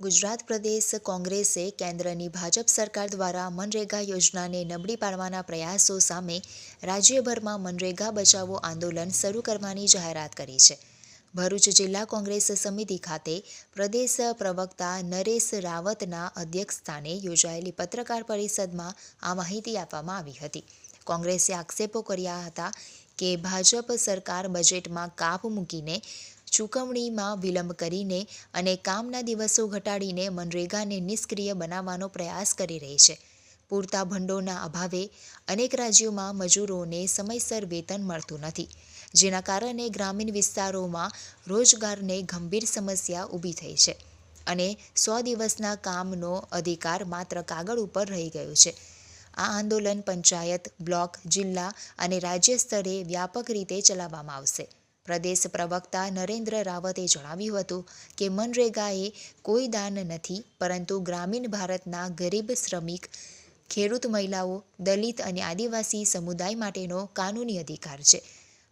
ગુજરાત પ્રદેશ કોંગ્રેસે કેન્દ્રની ભાજપ સરકાર દ્વારા મનરેગા યોજનાને નબળી પાડવાના પ્રયાસો સામે રાજ્યભરમાં મનરેગા બચાવો આંદોલન શરૂ કરવાની જાહેરાત કરી છે. ભરૂચ જિલ્લા કોંગ્રેસ સમિતિ ખાતે પ્રદેશ પ્રવક્તા નરેશ રાવતના અધ્યક્ષસ્થાને યોજાયેલી પત્રકાર પરિષદમાં આ માહિતી આપવામાં આવી હતી. કોંગ્રેસે આક્ષેપો કર્યા હતા કે ભાજપ સરકાર બજેટમાં કાપ મૂકીને ચૂકવણીમાં વિલંબ કરીને અને કામના દિવસો ઘટાડીને મનરેગાને નિષ્ક્રિય બનાવવાનો પ્રયાસ કરી રહી છે. પૂરતા ભંડોળના અભાવે અનેક રાજ્યોમાં મજૂરોને સમયસર વેતન મળતું નથી, જેના કારણે ગ્રામીણ વિસ્તારોમાં રોજગારને ગંભીર સમસ્યા ઊભી થઈ છે અને સો દિવસના કામનો અધિકાર માત્ર કાગળ ઉપર રહી ગયો છે. આ આંદોલન પંચાયત, બ્લોક, જિલ્લા અને રાજ્ય સ્તરે વ્યાપક રીતે ચલાવવામાં આવશે. પ્રદેશ પ્રવક્તા નરેન્દ્ર રાવતે જણાવ્યું હતું કે મનરેગા એ કોઈ દાન નથી, પરંતુ ગ્રામીણ ભારતના ગરીબ શ્રમિક, ખેડૂત મહિલાઓ, દલિત અને આદિવાસી સમુદાય માટેનો કાનૂની અધિકાર છે.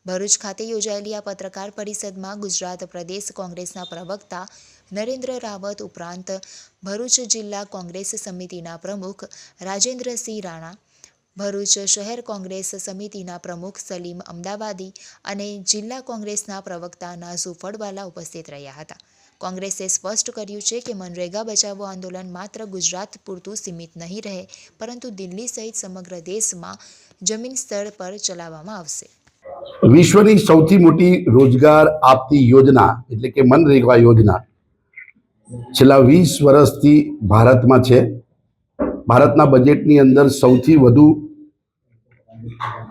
ભરૂચ ખાતે યોજાયેલી આ પત્રકાર પરિષદમાં ગુજરાત પ્રદેશ કોંગ્રેસના પ્રવક્તા નરેન્દ્ર રાવત ઉપરાંત ભરૂચ જિલ્લા કોંગ્રેસ સમિતિના પ્રમુખ રાજેન્દ્રસિંહ રાણા ભરૂચ શહેર કોંગ્રેસ સમિતિના પ્રમુખ સલીમ અમદાવાદી અને જિલ્લા કોંગ્રેસના પ્રવક્તા નાઝુ ઉપસ્થિત રહ્યા હતા. કોંગ્રેસે સ્પષ્ટ કર્યું છે કે મનરેગા બચાવો આંદોલન માત્ર ગુજરાત પૂરતું સીમિત નહીં રહે, પરંતુ દિલ્હી સહિત સમગ્ર દેશમાં જમીન સ્તર પર ચલાવવામાં આવશે. વિશ્વની સૌથી મોટી રોજગાર આપતી યોજના, એટલે કે મનરેગા યોજના, છેલ્લા વીસ વર્ષથી ભારતમાં છે. ભારતના બજેટની અંદર સૌથી વધુ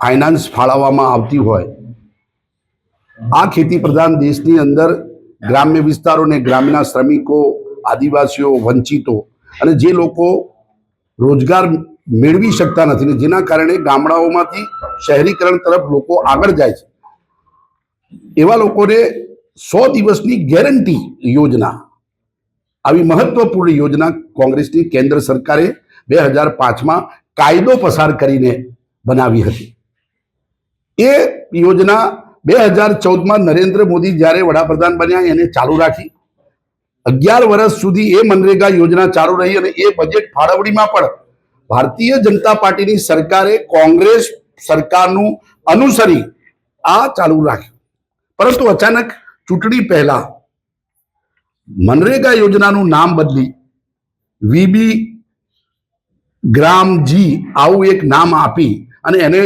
ફાઇનાન્સ ફાળવવામાં આવતી હોય. આ ખેતી પ્રધાન દેશની અંદર ગ્રામ્ય વિસ્તારોને ગ્રામ્યના શ્રમિકો, આદિવાસીઓ, વંચિતો અને જે લોકો રોજગાર મેળવી શકતા નથી ને જેના કારણે ગામડાઓમાંથી શહેરીકરણ તરફ લોકો આગળ જાય છે. એવા લોકોને સો દિવસની ગેરંટી યોજના, આવી મહત્વપૂર્ણ યોજના કોંગ્રેસની કેન્દ્ર સરકારે બે હજાર પાંચમાં કાયદો પસાર કરીને બનાવી હતી. એ યોજના બે હજાર ચૌદમાં નરેન્દ્ર મોદી જ્યારે વડાપ્રધાન બન્યા, એને ચાલુ રાખી. અગિયાર વર્ષ સુધી એ મનરેગા યોજના ચાલુ રહી અને એ બજેટ ફાળવણીમાં પણ ભારતીય જનતા પાર્ટીની સરકારે કોંગ્રેસ સરકારનું અનુસરી આ ચાલુ રાખ્યું. પરંતુ અચાનક ચૂંટણી પહેલા મનરેગા યોજનાનું નામ બદલી, વીબી ગ્રામજી આવું એક નામ આપી અને એને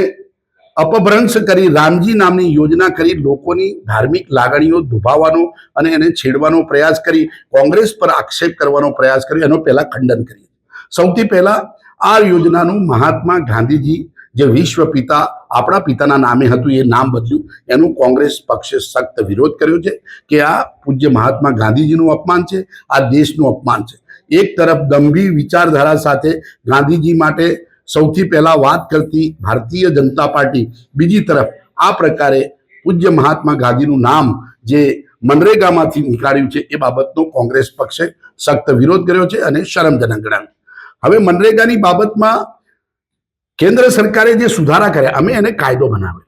અપભ્રંશ કરી રામજી નામની યોજના કરી લોકોની ધાર્મિક લાગણીઓ દુભાવવાનો અને એને છેડવાનો પ્રયાસ કરી, કોંગ્રેસ પર આક્ષેપ કરવાનો પ્રયાસ કર્યો એનો પહેલા ખંડન કરીએ. સૌથી પહેલા આ યોજનાનું મહાત્મા ગાંધીજી જે વિશ્વ પિતા, આપણા પિતાના નામે હતું, એ નામ બદલ્યું. એનું કોંગ્રેસ પક્ષે સખ્ત વિરોધ કર્યો છે કે આ પૂજ્ય મહાત્મા ગાંધીજીનું અપમાન છે, આ દેશનું અપમાન છે. એક તરફ ગંભીર વિચારધારા સાથે ગાંધીજી માટે સૌથી પહેલા વાત કરતી ભારતીય જનતા પાર્ટી, બીજી તરફ આ પ્રકારે પૂજ્ય મહાત્મા ગાંધીનું નામ જે મનરેગામાંથી નીકાળ્યું છે, એ બાબતનો કોંગ્રેસ પક્ષે સખ્ત વિરોધ કર્યો છે અને શરમજનક ગણાવ્યું. હવે મનરેગાની બાબતમાં કેન્દ્ર સરકારે જે સુધારા કર્યા, અમે એને કાયદો બનાવ્યો.